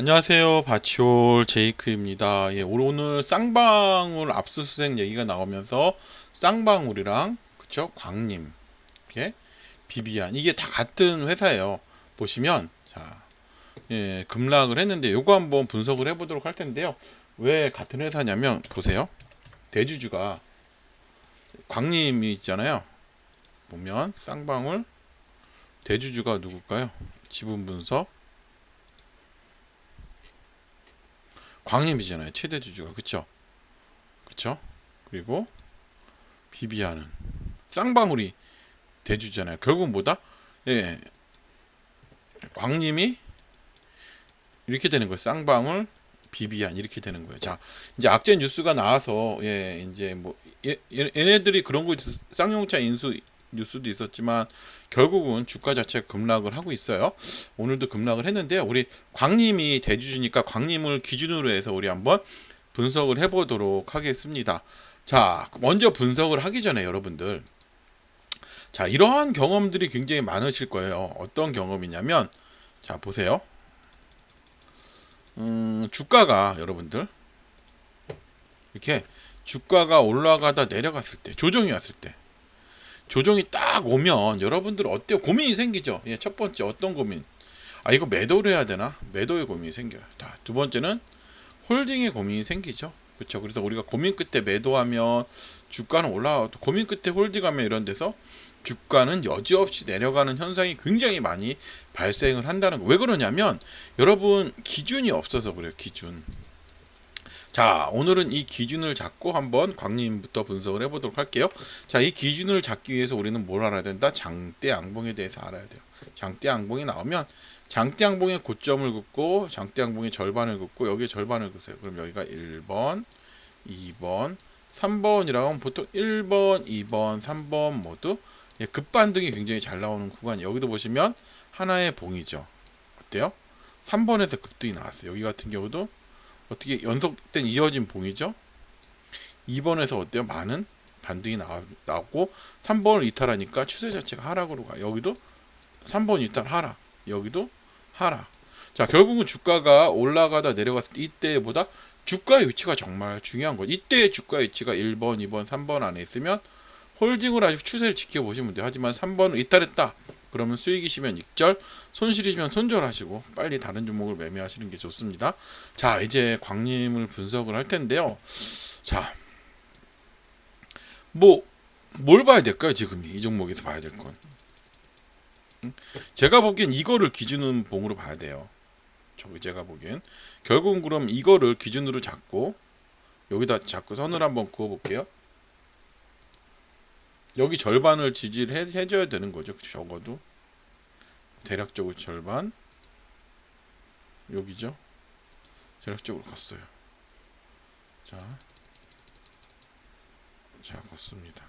안녕하세요. 바치올 제이크입니다. 예, 오늘 쌍방울 압수수색 얘기가 나오면서 쌍방울이랑 그쵸? 광림, 이렇게 비비안 이게 다 같은 회사예요. 보시면 자, 예, 급락을 했는데 요거 한번 분석을 해보도록 할 텐데요. 왜 같은 회사냐면 보세요. 대주주가 광림이 있잖아요. 보면 쌍방울 대주주가 누굴까요? 지분 분석 광림이잖아요. 최대 주주가 그쵸? 그쵸? 그리고 비비아는 쌍방울이 대주잖아요. 결국 뭐다? 예, 광림이 이렇게 되는 거예요. 쌍방울, 비비안 이렇게 되는 거예요. 자, 이제 악재 뉴스가 나와서 예, 이제 뭐 얘, 얘- 얘네들이 그런 거 있, 쌍용차 인수 뉴스도 있었지만 결국은 주가 자체가 급락을 하고 있어요. 오늘도 급락을 했는데요. 우리 광림이 대주주니까 광림을 기준으로 해서 우리 한번 분석을 해보도록 하겠습니다. 자, 먼저 분석을 하기 전에 여러분들, 자 이러한 경험들이 굉장히 많으실 거예요. 어떤 경험이냐면, 자 보세요. 음, 주가가 여러분들 이렇게 주가가 올라가다 내려갔을 때, 조정이 왔을 때. 조정이 딱 오면 여러분들 어때요? 고민이 생기죠. 예, 첫 번째 어떤 고민? 아 이거 매도를 해야 되나? 매도의 고민이 생겨요. 자, 두 번째는 홀딩의 고민이 생기죠. 그렇죠. 그래서 우리가 고민 끝에 매도하면 주가는 올라와도 고민 끝에 홀딩하면 이런 데서 주가는 여지없이 내려가는 현상이 굉장히 많이 발생을 한다는 거. 왜 그러냐면 여러분 기준이 없어서 그래요. 기준. 자, 오늘은 이 기준을 잡고 한번 광림부터 분석을 해보도록 할게요. 자, 이 기준을 잡기 위해서 우리는 뭘 알아야 된다? 장대 양봉에 대해서 알아야 돼요. 장대 양봉이 나오면 장대 양봉의 고점을 긋고 장대 양봉의 절반을 긋고 여기에 절반을 긋어요. 그럼 여기가 1번, 2번, 3번이라고 하면 보통 1번, 2번, 3번 모두 예, 급반등이 굉장히 잘 나오는 구간. 여기도 보시면 하나의 봉이죠. 어때요? 3번에서 급등이 나왔어요. 여기 같은 경우도 어떻게 연속된 이어진 봉이죠. 2번에서 어때요? 많은 반등이 나, 나왔고 3번을 이탈하니까 추세 자체가 하락으로 가. 여기도 3번 이탈 하락. 여기도 하락. 자, 결국은 주가가 올라가다 내려갔을 때 이때보다 주가의 위치가 정말 중요한 거죠. 이때의 주가 위치가 1번, 2번, 3번 안에 있으면 홀딩을 아주 추세를 지켜보시면 돼요. 하지만 3번을 이탈했다. 그러면 수익이시면 익절, 손실이시면 손절하시고 빨리 다른 종목을 매매하시는 게 좋습니다. 자, 이제 광림을 분석을 할 텐데요. 자, 뭐 뭘 봐야 될까요? 지금 이 종목에서 봐야 될 건. 응? 제가 보기엔 이거를 기준은 봉으로 봐야 돼요. 저기 제가 보기엔 결국은 그럼 이거를 기준으로 잡고 여기다 잡고 선을 한번 그어 볼게요. 여기 절반을 지지를 해, 해줘야 되는 거죠. 적어도 대략적으로 절반 여기죠. 대략적으로 걷어요. 자, 자 걷습니다.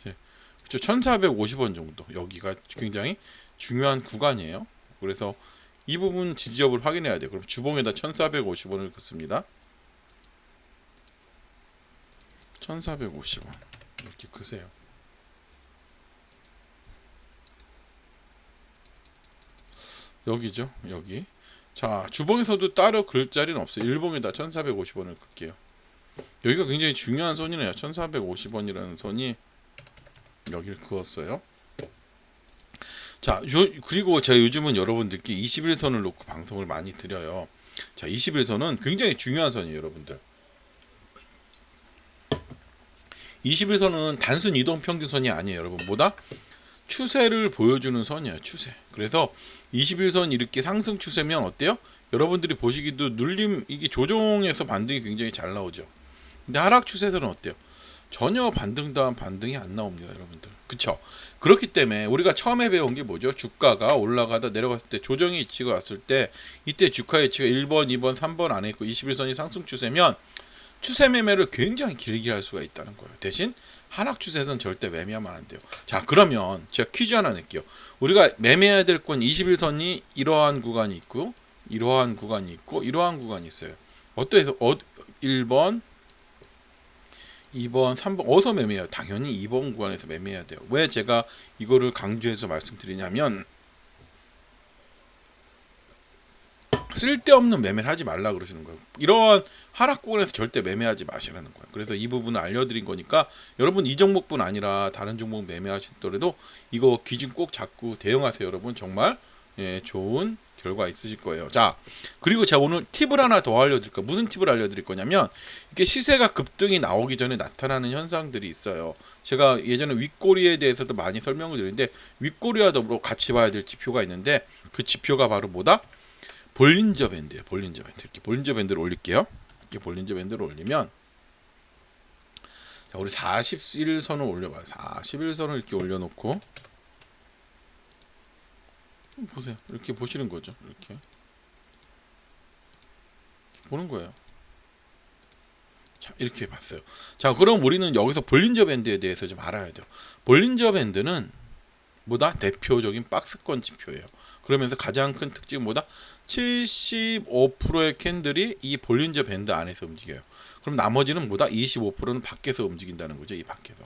이제 그쵸 1,450원 정도 여기가 굉장히 중요한 구간이에요. 그래서 이 부분 지지 여부를 확인해야 돼요. 그럼 주봉에다 1,450원을 긋습니다. 1,450원 이렇게 크세요. 여기죠. 여기. 자, 주봉에서도 따로 글 자리는 없어요. 일봉에다 1,450원을 긋게요. 여기가 굉장히 중요한 선이네요. 1,450원이라는 선이 여기를 그었어요. 자, 요, 그리고 제가 요즘은 여러분들께 21선을 놓고 방송을 많이 드려요. 자, 21선은 굉장히 중요한 선이에요, 여러분들. 21선은 단순 이동 평균선이 아니에요, 여러분. 뭐다? 추세를 보여주는 선이에요, 추세. 그래서 21선 이렇게 상승 추세면 어때요? 여러분들이 보시기도 눌림 이게 조정에서 반등이 굉장히 잘 나오죠. 근데 하락 추세에서는 어때요? 전혀 반등다운 반등이 안 나옵니다, 여러분들. 그쵸? 그렇기 때문에 우리가 처음에 배운 게 뭐죠? 주가가 올라가다 내려갔을 때 조정이 위치가 왔을 때 이때 주가 위치가 1번, 2번, 3번 안에 있고 21선이 상승 추세면 추세 매매를 굉장히 길게 할 수가 있다는 거예요. 대신 하락 추세에서는 절대 매매하면 안 돼요. 자, 그러면 제가 퀴즈 하나 낼게요. 우리가 매매해야 될 건 21선이 이러한 구간이 있고 이러한 구간이 있고 이러한 구간이 있어요. 어떠해서 어 1번 2번, 3번 어디서 매매해요? 당연히 2번 구간에서 매매해야 돼요. 왜 제가 이거를 강조해서 말씀드리냐면 쓸데없는 매매를 하지 말라 그러시는 거예요. 이런 하락권에서 절대 매매하지 마시라는 거예요. 그래서 이 부분을 알려드린 거니까 여러분 이 종목뿐 아니라 다른 종목 매매하시더라도 이거 기준 꼭 잡고 대응하세요, 여러분. 정말 예, 좋은 결과 있으실 거예요. 자, 그리고 제가 오늘 팁을 하나 더 알려드릴까? 무슨 팁을 알려드릴 거냐면 이게 시세가 급등이 나오기 전에 나타나는 현상들이 있어요. 제가 예전에 윗꼬리에 대해서도 많이 설명을 드렸는데 윗꼬리와 더불어 같이 봐야 될 지표가 있는데 그 지표가 바로 뭐다? 볼린저 밴드예요. 볼린저 밴드. 이렇게 볼린저 밴드를 올릴게요. 이렇게 볼린저 밴드를 올리면 자, 우리 41선을 올려봐요. 41선을 이렇게 올려놓고 보세요. 이렇게 보시는 거죠. 이렇게 보는 거예요. 자, 이렇게 봤어요. 자, 그럼 우리는 여기서 볼린저 밴드에 대해서 좀 알아야 돼요. 볼린저 밴드는 뭐다? 대표적인 박스권 지표예요. 그러면서 가장 큰 특징은 뭐다? 75%의 캔들이 이 볼린저 밴드 안에서 움직여요. 그럼 나머지는 뭐다? 25%는 밖에서 움직인다는 거죠. 이 밖에서.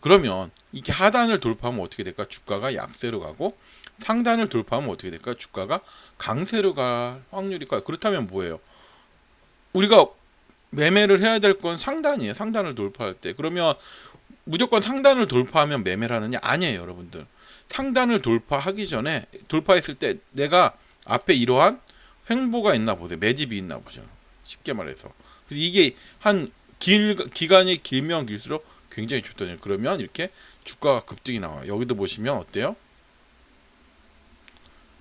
그러면 이렇게 하단을 돌파하면 어떻게 될까? 주가가 약세로 가고 상단을 돌파하면 어떻게 될까? 주가가 강세로 갈 확률이 커요. 그렇다면 뭐예요? 우리가 매매를 해야 될 건 상단이에요. 상단을 돌파할 때. 그러면 무조건 상단을 돌파하면 매매를 하느냐? 아니에요, 여러분들. 상단을 돌파하기 전에 돌파했을 때 내가 앞에 이러한 횡보가 있나 보세요. 매집이 있나 보죠. 쉽게 말해서. 그래서 이게 한 길, 기간이 길면 길수록 굉장히 좋다요. 그러면 이렇게 주가가 급등이 나와요. 여기도 보시면 어때요?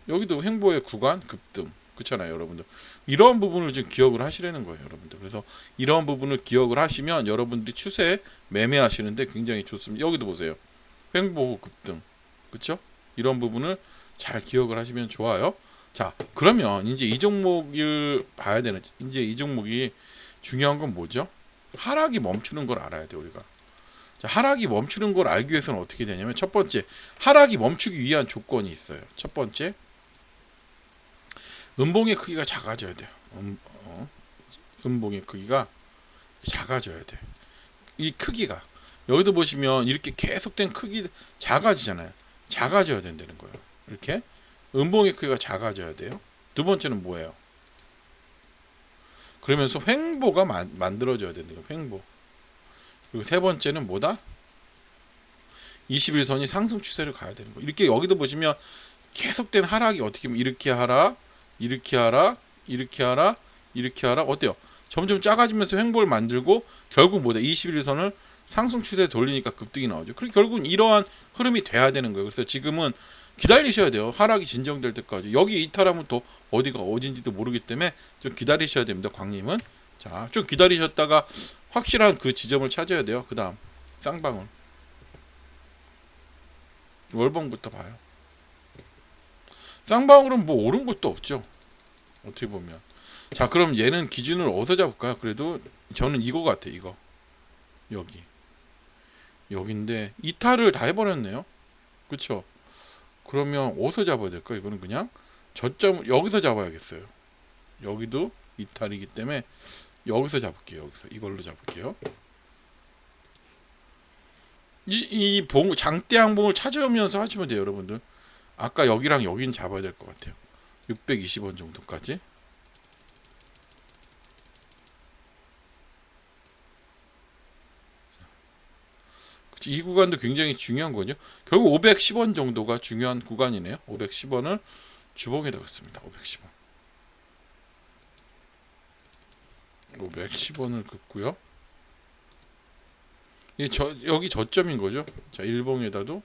여기도 횡보의 구간 급등. 그렇잖아요, 여러분들. 이런 부분을 좀 기억을 하시라는 거예요, 여러분들. 그래서 이런 부분을 기억을 하시면 여러분들이 추세 매매하시는데 굉장히 좋습니다. 여기도 보세요. 횡보 급등. 그렇죠? 이런 부분을 잘 기억을 하시면 좋아요. 자, 그러면 이제 이 종목을 봐야 되는 이제 이 종목이 중요한 건 뭐죠? 하락이 멈추는 걸 알아야 돼 우리가. 자, 하락이 멈추는 걸 알기 위해서는 어떻게 되냐면 첫 번째 하락이 멈추기 위한 조건이 있어요. 첫 번째 음봉의 크기가 작아져야 돼요. 음, 어, 음봉의 크기가 작아져야 돼. 이 크기가 여기도 보시면 이렇게 계속된 크기 작아지잖아요. 작아져야 된다는 거예요. 이렇게 음봉의 크기가 작아져야 돼요. 두 번째는 뭐예요? 그러면서 횡보가 만, 만들어져야 된다. 횡보. 그리고 세 번째는 뭐다? 21선이 상승 추세를 가야 되는 거. 이렇게 여기도 보시면 계속된 하락이 어떻게 보면 이렇게 하라, 이렇게 하라, 이렇게 하라, 이렇게 하라. 어때요? 점점 작아지면서 횡보를 만들고 결국 뭐다? 21선을 상승 추세에 돌리니까 급등이 나오죠. 그리고 결국은 이러한 흐름이 돼야 되는 거예요. 그래서 지금은 기다리셔야 돼요. 하락이 진정될 때까지. 여기 이탈하면 또 어디가 어딘지도 모르기 때문에 좀 기다리셔야 됩니다. 광님은. 자, 좀 기다리셨다가 확실한 그 지점을 찾아야 돼요. 그 다음 쌍방울. 월봉부터 봐요. 쌍방울은 뭐 오른 것도 없죠. 어떻게 보면. 자, 그럼 얘는 기준을 어디서 잡을까요? 그래도 저는 이거 같아, 이거. 여기. 여기인데 이탈을 다 해버렸네요. 그쵸? 그러면 어디서 잡아야 될까? 이거는 그냥 저점 여기서 잡아야겠어요. 여기도 이탈이기 때문에 여기서 잡을게요. 여기서 이걸로 잡을게요. 이이 봉 장대 항봉을 찾아오면서 하시면 돼요, 여러분들. 아까 여기랑 여기는 잡아야 될 것 같아요. 620원 정도까지. 이 구간도 굉장히 중요한 거죠. 결국 510원 정도가 중요한 구간이네요. 510원을 주봉에 넣었습니다. 510원. 510원을 긋고요. 이 저, 여기 저점인 거죠. 자, 일봉에다도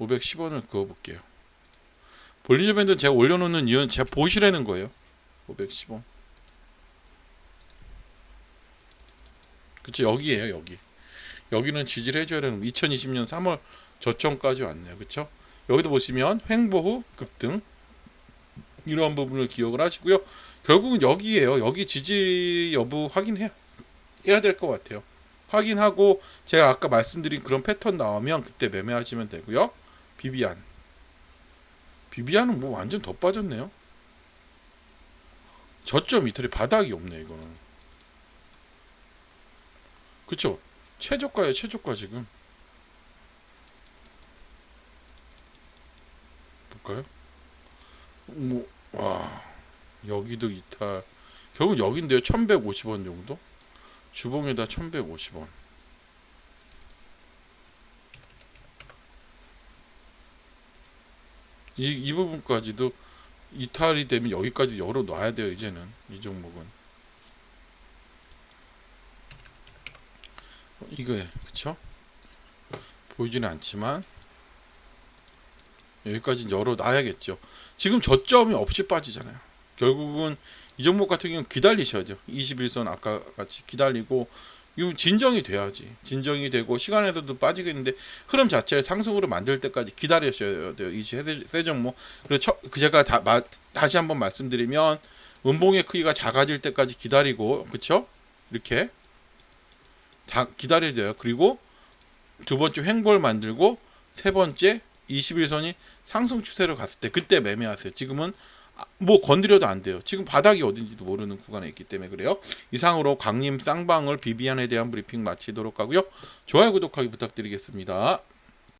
510원을 그어 볼게요. 볼리저 밴드 제가 올려놓는 이유는 제가 보시라는 거예요. 510원. 그쵸 여기에요 여기. 여기는 지지를 해줘야 되는 2020년 3월 저점까지 왔네요. 그쵸 여기도 보시면 횡보 후 급등 이러한 부분을 기억을 하시고요. 결국은 여기에요. 여기 지지 여부 확인해야 해야 될 것 같아요. 확인하고 제가 아까 말씀드린 그런 패턴 나오면 그때 매매하시면 되고요. 비비안 비비안은 뭐 완전 더 빠졌네요. 저점 이탈이 바닥이 없네 이거는. 그쵸? 최저가에 최저가 지금. 볼까요? 뭐, 와, 여기도 이탈. 결국 여긴데요. 1150원 정도? 주봉에다 1150원. 이, 이 부분까지도 이탈이 되면 여기까지 열어 놔야 돼요. 이제는 이 종목은. 이거에 그쵸? 보이지는 않지만 여기까지 열어 놔야겠죠. 지금 저점이 없이 빠지잖아요. 결국은 이 종목 같은 경우는 기다리셔야죠. 21선 아까 같이 기다리고 이거 진정이 돼야지. 진정이 되고 시간에서도 빠지겠는데 흐름 자체를 상승으로 만들 때까지 기다리셔야 돼요. 이 세, 세 종목. 그래서 첫- 그 제가 다, 마, 다시 한번 말씀드리면 음봉의 크기가 작아질 때까지 기다리고 그쵸? 이렇게 다 기다려야 돼요. 그리고 두 번째 횡보를 만들고 세 번째 21선이 상승 추세로 갔을 때 그때 매매하세요. 지금은 아, 뭐 건드려도 안 돼요. 지금 바닥이 어딘지도 모르는 구간에 있기 때문에 그래요. 이상으로 광림 쌍방울 비비안에 대한 브리핑 마치도록 하고요. 좋아요 구독하기 부탁드리겠습니다.